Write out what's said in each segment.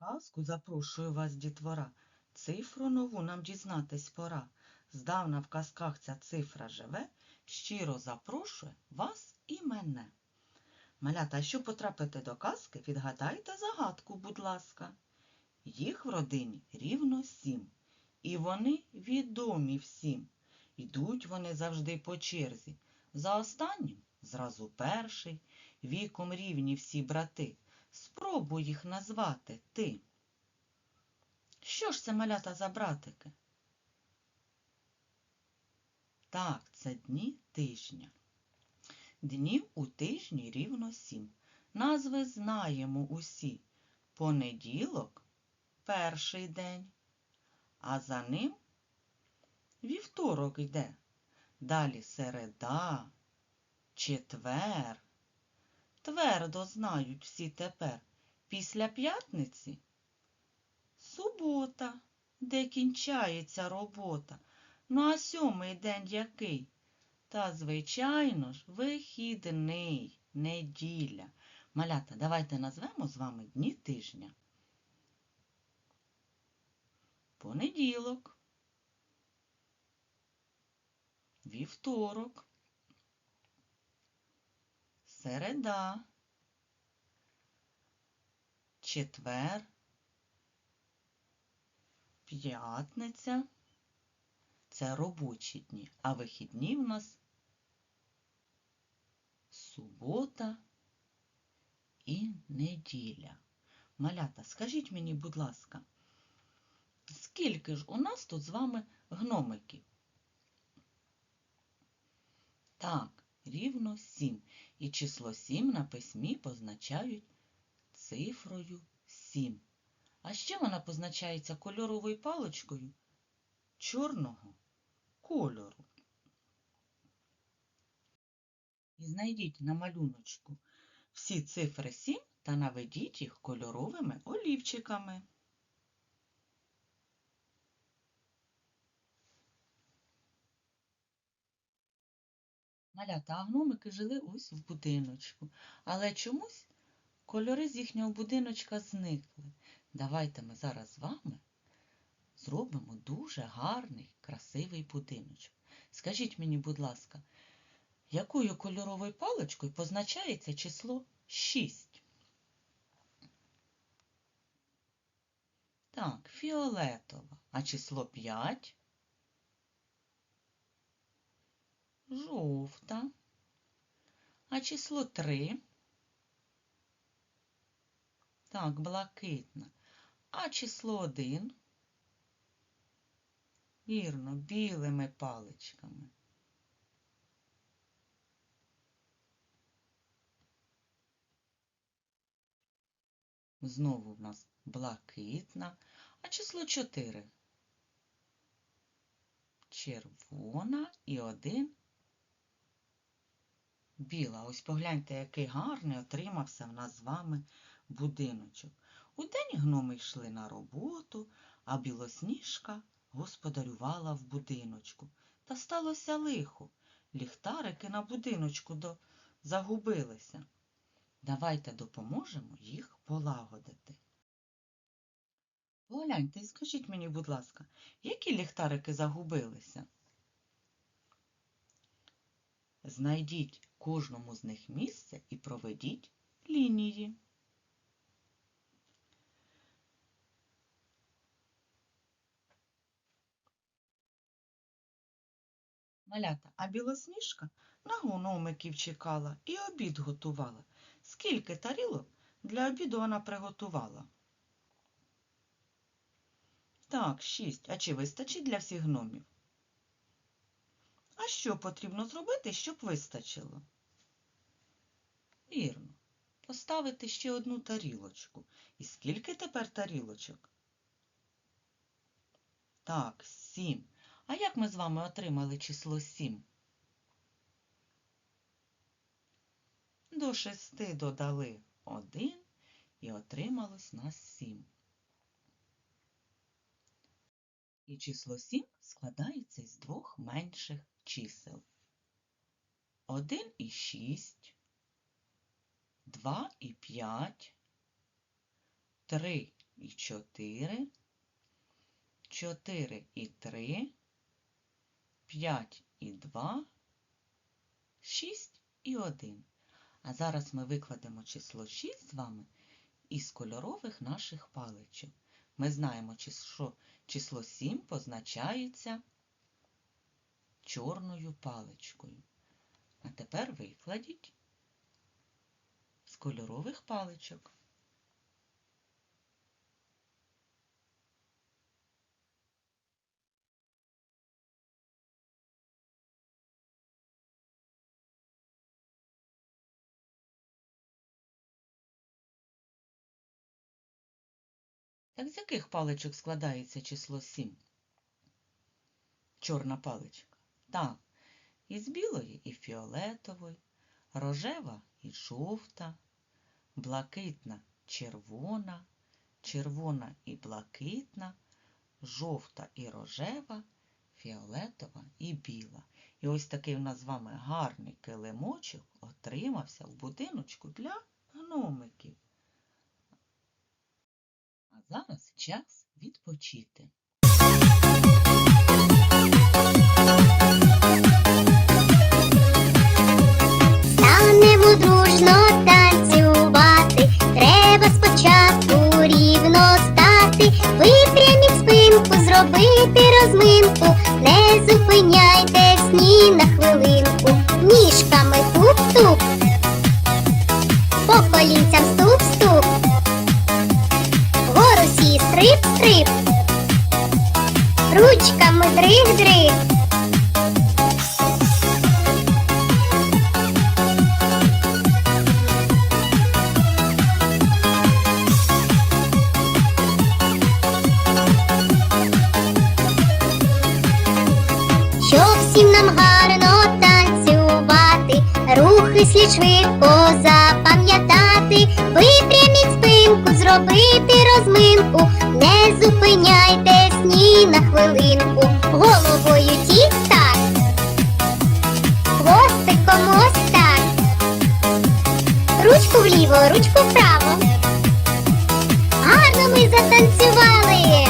казку запрошую вас, дітвора. Цифру нову нам дізнатись пора. Здавна в казках ця цифра живе, щиро запрошує вас і мене. Малята, а щоб потрапити до казки, відгадайте загадку, будь ласка. Їх в родині рівно сім, і вони відомі всім. Йдуть вони завжди по черзі. За останнім зразу перший, віком рівні всі брати. Спробуй їх назвати ти. Що ж це малята за братики? Так, це дні тижня. Днів у тижні рівно сім. Назви знаємо усі. Понеділок перший день, а за ним вівторок йде. Далі середа, четвер. Твердо знають всі тепер. Після п'ятниці субота, де кінчається робота. Ну а сьомий день який? Та, звичайно ж, вихідний, неділя. Малята, давайте назвемо з вами дні тижня. Понеділок, вівторок, середа, четвер, п'ятниця. Це робочі дні, а вихідні в нас субота і неділя. Малята, скажіть мені, будь ласка, скільки ж у нас тут з вами гномиків? Так, рівно сім. І число сім на письмі позначають цифрою сім. А ще вона позначається кольоровою паличкою чорного кольору. І знайдіть на малюночку всі цифри 7 та наведіть їх кольоровими олівчиками. Малята, гномики жили ось в будиночку, але чомусь кольори з їхнього будиночка зникли. Давайте ми зараз з вами зробимо дуже гарний, красивий будиночок. Скажіть мені, будь ласка, якою кольоровою паличкою позначається число 6? Так, фіолетова. А число 5? Жовта. А число 3? Так, блакитна. А число 1? Вірно, білими паличками. Знову в нас блакитна, а число 4. Червона і один біла. Ось погляньте, який гарний отримався в нас з вами будиночок. Удень гноми йшли на роботу, а білосніжка господарювала в будиночку. Та сталося лихо. Ліхтарики на будиночку до... загубилися. Давайте допоможемо їх полагодити. Погляньте скажіть мені, будь ласка, які ліхтарики загубилися? Знайдіть кожному з них місце і проведіть лінії. Малята, а білосніжка на гномиків чекала і обід готувала. Скільки тарілок для обіду вона приготувала? Так, шість. А чи вистачить для всіх гномів? А що потрібно зробити, щоб вистачило? Вірно. Поставити ще одну тарілочку. І скільки тепер тарілочок? Так, сім. А як ми з вами отримали число 7? До 6 додали 1 і отрималось нас 7. І число 7 складається із двох менших чисел. 1 і 6, 2 і 5, 3 і 4, 4 і 3, 5 і 2, 6 і 1. А зараз ми викладемо число 6 з вами із кольорових наших паличок. Ми знаємо, що число 7 позначається чорною паличкою. А тепер викладіть з кольорових паличок. Так з яких паличок складається число 7? Чорна паличка. Так, із білої і фіолетової, рожева і жовта, блакитна червона, червона і блакитна, жовта і рожева, фіолетова і біла. І ось такий у нас з вами гарний килимочок отримався в будиночку для гномиків. Зараз час відпочити. Станемо дружно танцювати. Треба спочатку рівно стати. Випряміть спинку, зробити розминку. Ручками дриг-дриг. Всім нам гарно танцювати, рухи слід швидко запам'ятати, зробити розминку, не зупиняйтесь ні на хвилинку, головою тік-так, хвостиком ось так, ручку вліво, ручку вправо. Гарно ми затанцювали.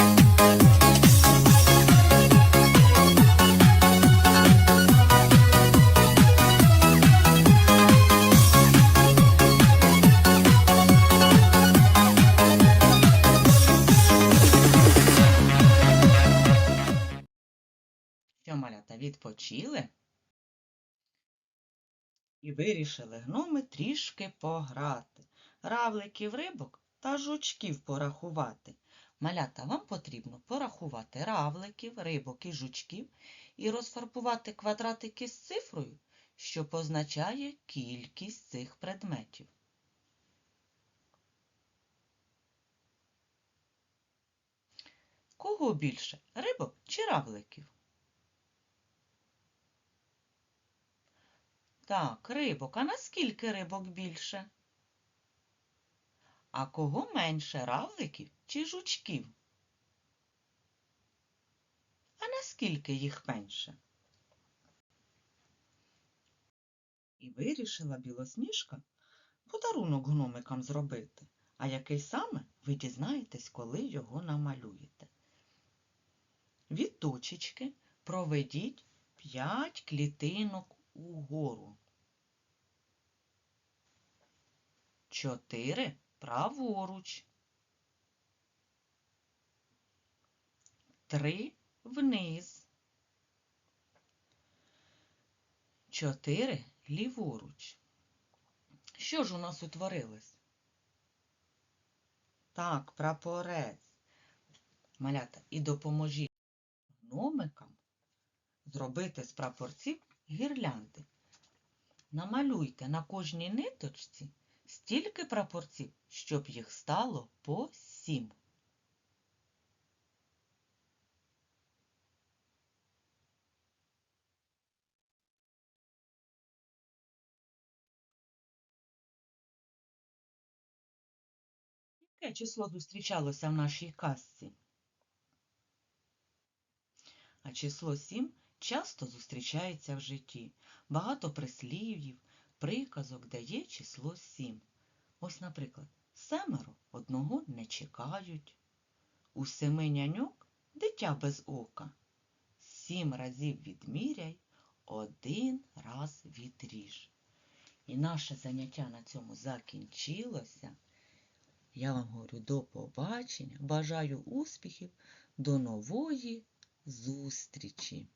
Відпочили? І вирішили гноми трішки пограти, равликів рибок та жучків порахувати. Малята, вам потрібно порахувати равликів, рибок і жучків і розфарбувати квадратики з цифрою, що позначає кількість цих предметів. Кого більше рибок чи равликів? Так, рибок. А наскільки рибок більше? А кого менше равликів чи жучків? А наскільки їх менше? І вирішила білосніжка подарунок гномикам зробити. А який саме ви дізнаєтесь, коли його намалюєте. Від точечки проведіть 5 клітинок угору. Чотири праворуч. Три вниз. Чотири ліворуч. Що ж у нас утворилось? Так, прапорець. Малята, і допоможіть гномикам зробити з прапорців гірлянди. Намалюйте на кожній ниточці стільки прапорців, щоб їх стало по сім. Яке число зустрічалося в нашій казці? А число 7 часто зустрічається в житті. Багато прислів'їв, приказок дає число 7. Ось, наприклад, семеро одного не чекають, У семи няньок дитя без ока. Сім разів відміряй, один раз відріж. І наше заняття на цьому закінчилося. Я вам говорю до побачення. Бажаю успіхів, до нової зустрічі!